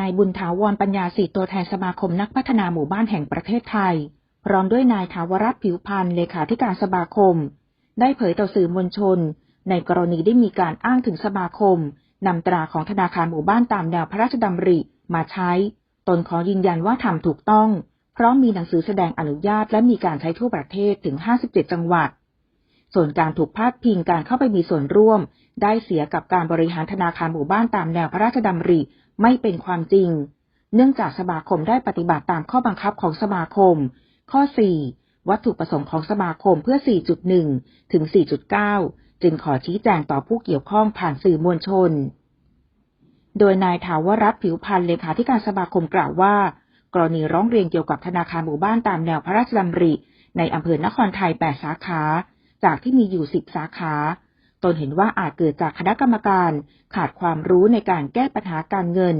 นายบุญถาวรปัญญาสิทธิ์ตัวแทนสมาคมนักพัฒนาหมู่บ้านแห่งประเทศไทย พร้อมด้วยนายถาวรัตน์ผิวพันธ์เลขาธิการสมาคม ได้เผยต่อสื่อมวลชน ในกรณีได้มีการอ้างถึงสมาคมนำตราของธนาคารหมู่บ้านตามแนวพระราชดำริมาใช้ ตนขอยืนยันว่าทำถูกต้อง เพราะมีหนังสือแสดงอนุญาตและมีการใช้ทั่วประเทศถึง 57 จังหวัด ส่วนการถูกพาดพิงการเข้าไปมีส่วนร่วม ได้เสียกับการบริหารธนาคารหมู่บ้านตามแนวพระราชดำริ ไม่เป็นความจริง เนื่องจากสมาคมได้ปฏิบัติตามข้อบังคับของสมาคม ข้อ 4 วัตถุประสงค์ของสมาคมเพื่อ 4.1 ถึง 4.9 จึงขอชี้แจงต่อผู้เกี่ยวข้องผ่านสื่อมวลชน โดยนายถาวรัตผิวพันธ์เลขาธิการสมาคมกล่าวว่า กรณีร้องเรียนเกี่ยวกับธนาคารหมู่บ้านตามแนวพระราชดำริ ในอำเภอนครไทย 8 สาขา จากที่มีอยู่ 10 สาขา ตนเห็นว่าอาจเกิดจากคณะกรรมการขาดความรู้ในการแก้ปัญหาการเงิน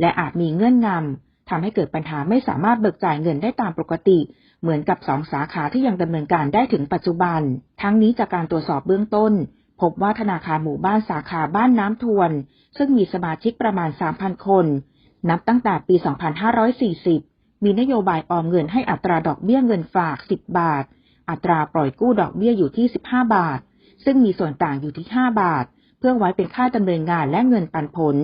และอาจมีเงื่อนงำทำให้เกิดปัญหาไม่สามารถเบิกจ่ายเงินได้ตามปกติ เหมือนกับสองสาขาที่ยังดำเนินการได้ถึงปัจจุบัน ทั้งนี้จากการตรวจสอบเบื้องต้น พบว่าธนาคารหมู่บ้านสาขาบ้านน้ำทวน ซึ่งมีสมาชิกประมาณ 3,000 คน นับตั้งแต่ปี 2540 มีนโยบายออมเงินให้อัตราดอกเบี้ยเงินฝาก 10 บาท อัตราปล่อยกู้ดอกเบี้ยอยู่ที่ 15 บาท ซึ่งมีส่วนต่างอยู่ที่ 5 บาท เพื่อไว้เป็นค่าดำเนินงานและเงินปันผล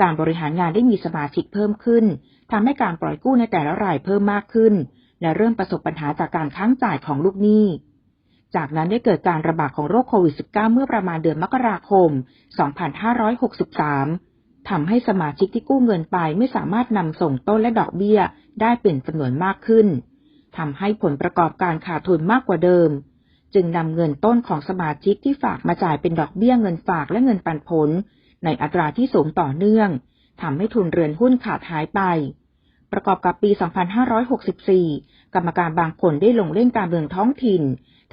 การบริหารงานได้มีสมาชิกเพิ่มขึ้นทำให้การปล่อยกู้ในแต่ละรายเพิ่มมากขึ้น และเริ่มประสบปัญหาจากการค้างจ่ายของลูกหนี้ จากนั้นได้เกิดการระบาดของโรคโควิด -19 เมื่อประมาณเดือนมกราคม 2563 ทำให้สมาชิกที่กู้เงินไปไม่สามารถนำส่งต้นและดอกเบี้ยได้เป็นจำนวนมากขึ้นทำให้ผลประกอบการขาดทุนมากกว่าเดิม จึงนำเงินต้นของสมาชิกที่ฝากมาจ่ายเป็นดอกเบี้ยเงินฝากและเงินปันผล ในอัตราที่สูงต่อเนื่องทำให้ทุนเรือนหุ้นขาดหายไป ประกอบกับปี 2564 กรรมการบางคนได้ลงเล่นการเมืองท้องถิ่น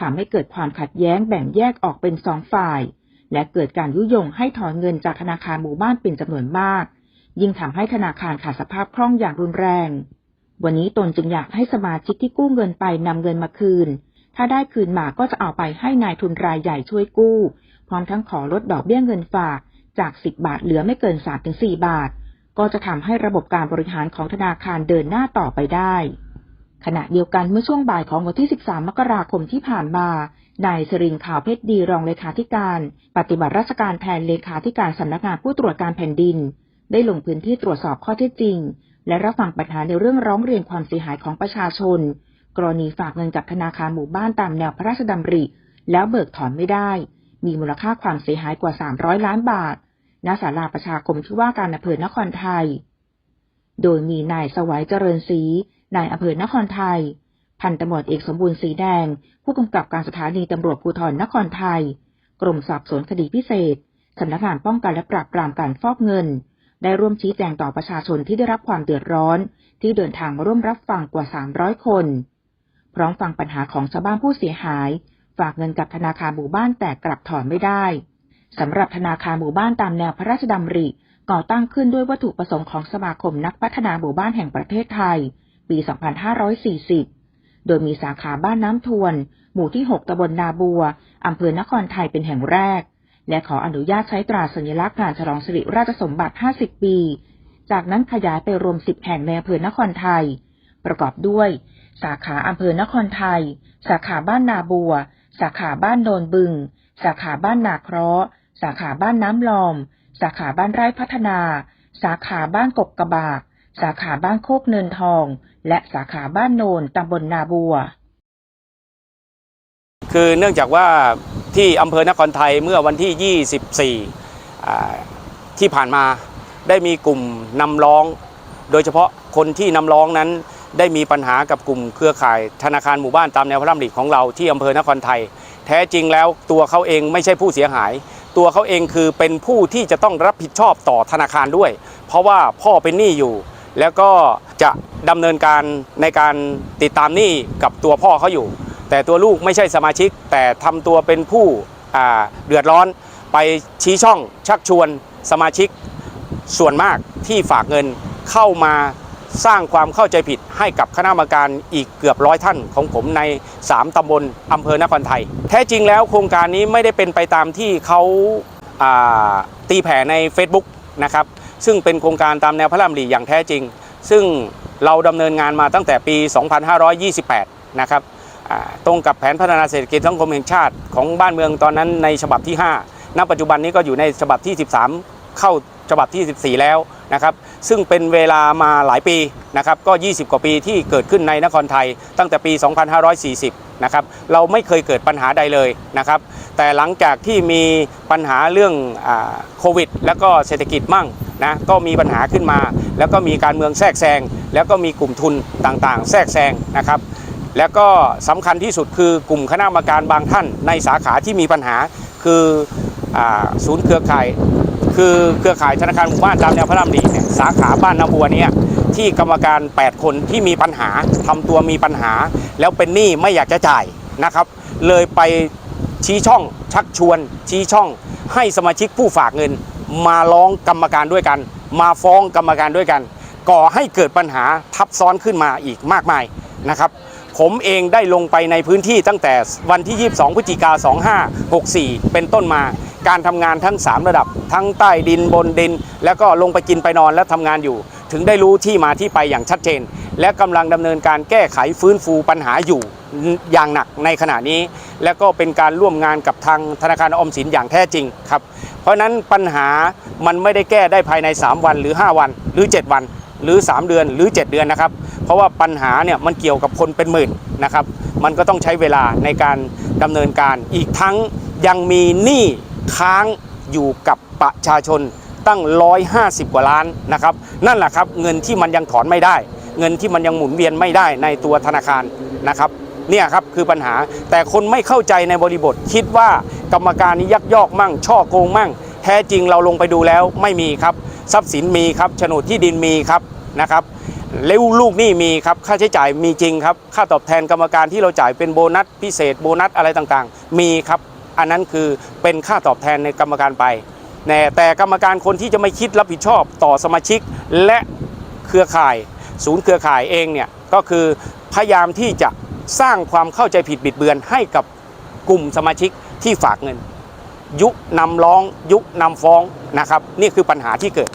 ทำให้เกิดความขัดแย้งแบ่งแยกออกเป็นสองฝ่าย และเกิดการยุยงให้ถอนเงินจากธนาคารหมู่บ้านเป็นจำนวนมาก ยิ่งทำให้ธนาคารขาดสภาพคล่องอย่างรุนแรง วันนี้ตนจึงอยากให้สมาชิกที่กู้เงินไปนำเงินมาคืน ถ้าได้คืนมาก็จะเอาไปให้นายทุนรายใหญ่ช่วยกู้ พร้อมทั้งขอลดดอกเบี้ยเงินฝากจาก 10 บาทเหลือไม่เกิน 3-4 บาท ก็จะทำให้ระบบการบริหารของธนาคารเดินหน้าต่อไปได้ ขณะเดียวกันเมื่อช่วงบ่ายของวันที่ 13 มกราคมที่ผ่านมา นายสรินข่าวเพชรดีรองเลขาธิการ ปฏิบัติราชการแทนเลขาธิการสำนักงานผู้ตรวจการแผ่นดิน ได้ลงพื้นที่ตรวจสอบข้อเท็จจริง และรับฟังปัญหาในเรื่องร้องเรียนความเสียหายของประชาชน กรณีฝากเงินกับธนาคารหมู่บ้านตามแนวพระราชดำริ แล้วเบิกถอนไม่ได้ มีมูลค่าความเสียหายกว่า 300 ล้านบาท ณ ศาลาประชาคมที่ว่าการอำเภอนครไทย โดยมีนายสวัยเจริญศรี นายอำเภอนครไทย พันตำรวจเอกสมบูรณ์สีแดง ผู้กำกับการสถานีตำรวจภูธรนครไทย กรมสอบสวนคดีพิเศษ สำนักงานป้องกันและปราบปรามการฟอกเงินได้ร่วมชี้แจงต่อประชาชนที่ได้รับความเดือดร้อน ที่เดินทางมาร่วมรับฟังกว่า 300 คน พร้อมฟังปัญหาของชาวบ้านผู้เสียหาย ฝากเงินกับธนาคารหมู่บ้านแต่กลับถอนไม่ได้สำหรับธนาคารหมู่บ้านตามแนวพระราชดำริ ก่อตั้งขึ้นด้วยวัตถุประสงค์ของสมาคมนักพัฒนาหมู่บ้านแห่งประเทศไทย ปี 2540 โดยมีสาขาบ้านน้ำทวน หมู่ที่ 6ตำบลนาบัวอำเภอนครไทยเป็นแห่งแรก และขออนุญาตใช้ตราสัญลักษณ์งานฉลองสิริราชสมบัติ 50 ปี จากนั้นขยายไปรวม 10 แห่งในอำเภอนครไทย ประกอบด้วย สาขาอำเภอนครไทย สาขาบ้านนาบัว สาขาบ้านโนนบึง สาขาบ้านนาเคราะห์ สาขาบ้านน้ำลอม สาขาบ้านไร่พัฒนา สาขาบ้านกบกระบาก สาขาบ้านโคกเนินทอง และสาขาบ้านโนนตำบลนาบัว คือเนื่องจากว่าที่อำเภอนครไทยเมื่อวันที่ 24อ่ที่ผ่านมาได้มีกลุ่มนำร้อง โดยเฉพาะคนที่นำร้องนั้น ได้มีปัญหากับกลุ่มเครือข่ายธนาคารหมู่บ้านตามแนวพระราชดำริของเราที่อำเภอนครไทย แท้จริงแล้วตัวเขาเองไม่ใช่ผู้เสียหาย ตัวเขาเองคือเป็นผู้ที่จะต้องรับผิดชอบต่อธนาคารด้วย เพราะว่าพ่อเป็นหนี้อยู่ แล้วก็จะดำเนินการในการติดตามหนี้กับตัวพ่อเขาอยู่ แต่ตัวลูกไม่ใช่สมาชิก แต่ทำตัวเป็นผู้เดือดร้อน ไปชี้ช่องชักชวนสมาชิกส่วนมากที่ฝากเงินเข้ามา สร้างความเข้าใจผิดให้กับคณะกรรมการอีกเกือบร้อยท่านของผมใน 3ตำบลอำเภอนครไทย แท้จริงแล้วโครงการนี้ไม่ได้เป็นไปตามที่เขาาตีแผ่ใน Facebook นะครับ ซึ่งเป็นโครงการตามแนวพระราชดำริอย่างแท้จริง ซึ่งเราดำเนินงานมาตั้งแต่ปี 2528 นะครับตรงกับแผนพัฒนาเศรษฐกิจสังคมแห่งชาติของบ้านเมืองตอนนั้นในฉบับที่ 5 ณ ปัจจุบันนี้ก็อยู่ในฉบับที่ 13 เข้าฉบับที่ 14 แล้ว นะครับซึ่งเป็นเวลามาหลายปีนะครับก็ 20 กว่าปีที่เกิดขึ้นในนครไทย ตั้งแต่ปี 2540 นะครับเราไม่เคยเกิดปัญหาใดเลยนะครับแต่หลังจากที่มีปัญหาเรื่องโควิด แล้วก็เศรษฐกิจมั่งนะก็มีปัญหาขึ้นมา แล้วก็มีการเมืองแทรกแซงแล้วก็มีกลุ่มทุนต่างๆ แทรกแซงนะครับแล้วก็สำคัญที่สุดคือกลุ่มคณะกรรมการบางท่านในสาขาที่มีปัญหาคืออศูนย์เครือข่าย คือเครือข่ายธนาคารหมู่บ้านตามแนวพระรามดีเนี่ยสาขาบ้านนาบัวเนี่ยที่กรรมการ 8 คนที่มีปัญหาทำตัวมีปัญหา แล้วเป็นหนี้ไม่อยากจะจ่ายนะครับ เลยไปชี้ช่องชักชวน ชี้ช่อง ให้สมาชิกผู้ฝากเงิน มาร้องกรรมการด้วยกัน มาฟ้องกรรมการด้วยกัน ก่อให้เกิดปัญหาทับซ้อนขึ้นมาอีกมากมายนะครับผมเองได้ลงไปในพื้นที่ตั้งแต่วันที่ 22 พฤศจิกา2564 เป็นต้นมา การทำงานทั้ง 3 ระดับ ทั้งใต้ดินบนดิน แล้วก็ลงไปกินไปนอนและทำงานอยู่ ถึงได้รู้ที่มาที่ไปอย่างชัดเจน และกำลังดำเนินการแก้ไขฟื้นฟูปัญหาอยู่อย่างหนักในขณะนี้ และก็เป็นการร่วมงานกับทางธนาคารอมสินอย่างแท้จริงครับ เพราะฉะนั้นปัญหามันไม่ได้แก้ได้ภายใน 3 วันหรือ 5 วัน หรือ 7 วัน หรือ 3 เดือนหรือ 7 เดือนนะครับ เพราะว่าปัญหาเนี่ยมันเกี่ยวกับคนเป็นหมื่นนะครับ มันก็ต้องใช้เวลาในการดำเนินการอีกทั้งยังมีหนี้ ค้างอยู่กับประชาชนตั้ง 150 กว่าล้านนะครับ นั่นแหละครับเงินที่มันยังถอนไม่ได้ เงินที่มันยังหมุนเวียนไม่ได้ในตัวธนาคารนะครับเนี่ยครับคือปัญหาแต่คนไม่เข้าใจในบริบทคิดว่ากรรมการนี้ยักยอกมั่ง ช่อโกงมั่ง แท้จริงเราลงไปดูแล้วไม่มีครับ ทรัพย์สินมีครับโฉนดที่ดินมีครับนะครับเล้วลูกหนี้มีครับค่าใช้จ่ายมีจริงครับ ค่าตอบแทนกรรมการที่เราจ่ายเป็นโบนัสพิเศษโบนัสอะไรต่างๆ มีครับ อันนั้นคือเป็นค่าตอบแทนในกรรมการไปแต่กรรมการคนที่จะไม่คิดรับผิดชอบต่อสมาชิก และเครือข่าย ศูนย์เครือข่ายเองเนี่ยก็คือพยายามที่จะสร้างความเข้าใจผิดบิดเบือนให้กับกลุ่มสมาชิกที่ฝากเงิน ยุนำร้อง ยุนำฟ้องนะครับ นี่คือปัญหาที่เกิด